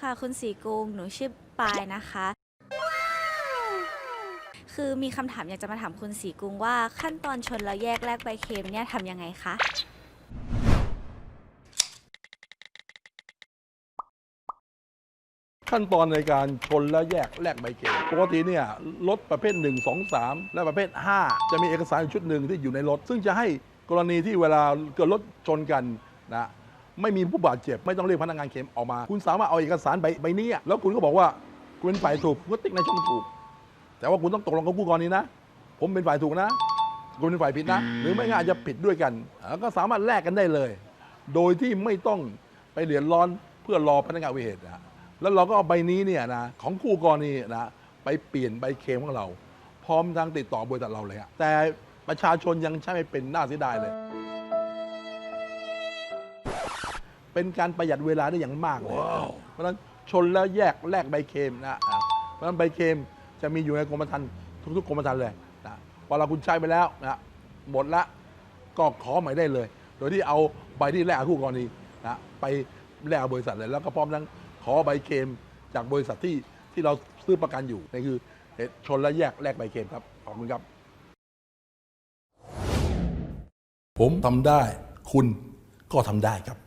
ค่ะ คุณสีกุงหนูชื่อปายนะคะ คือมีคำถามอยากจะมาถามคุณสีกุงว่าขั้นตอนชนแล้วแยกแลกใบเค็มเนี่ยทำยังไงคะ ขั้นตอนในการชนและแยกแลกใบเกตปกติเนี่ยรถประเภท 1 2 3 และประเภท 5 จะมีเอกสารอยู่ชุดหนึ่งที่อยู่ในรถ ซึ่งจะให้กรณีที่เวลาเกิดรถชนกันนะ ไม่มีผู้บาดเจ็บ ไม่ต้องเรียกพนักงานเข็มออกมา คุณสามารถเอาเอกสารใบใบนี้แล้วคุณก็บอกว่าคุณเป็นฝ่ายถูกคุณก็ติ๊กในช่องถูก แต่ว่าคุณต้องตกลงกับผู้กรณีนะ ผมเป็นฝ่ายถูกนะ คุณเป็นฝ่ายผิดนะ หรือไม่งั้นอาจจะผิดด้วยกันแล้วก็สามารถแลกกันได้เลย โดยที่ไม่ต้องไปเดือดร้อนเพื่อรอพนักงานวิเหตุนะแล้วเราก็เอาใบนี้เนี่ยนะของคู่กรณีนะไปเปลี่ยนใบเคลมของเรา พร้อมทางติดต่อบริษัทเราเลยแต่ประชาชนยังใช้ไม่เป็นน่าเสียดายเลย เป็นการประหยัดเวลาได้อย่างมากเลยเพราะฉะนั้นชนแล้วแยกแลกใบเคลมนะอะเพราะฉะนั้นใบเคลมจะมีอยู่ในกรมธรรม์ทุกๆกรมธรรม์เลยนะพอเราคุณใช้ไปแล้วนะหมดละก็ขอใหม่ได้เลย โดยที่เอาใบที่แลกกับคู่กรณีนะไปแลกกับบริษัทเลยแล้วก็พร้อมทั้งขอใบเคลมจากบริษัทที่ที่เราซื้อประกันอยู่นี่คือเหตุชนแล้วแยกแลกใบเคลมครับขอบคุณครับ ผมทำได้ คุณก็ทำได้ครับ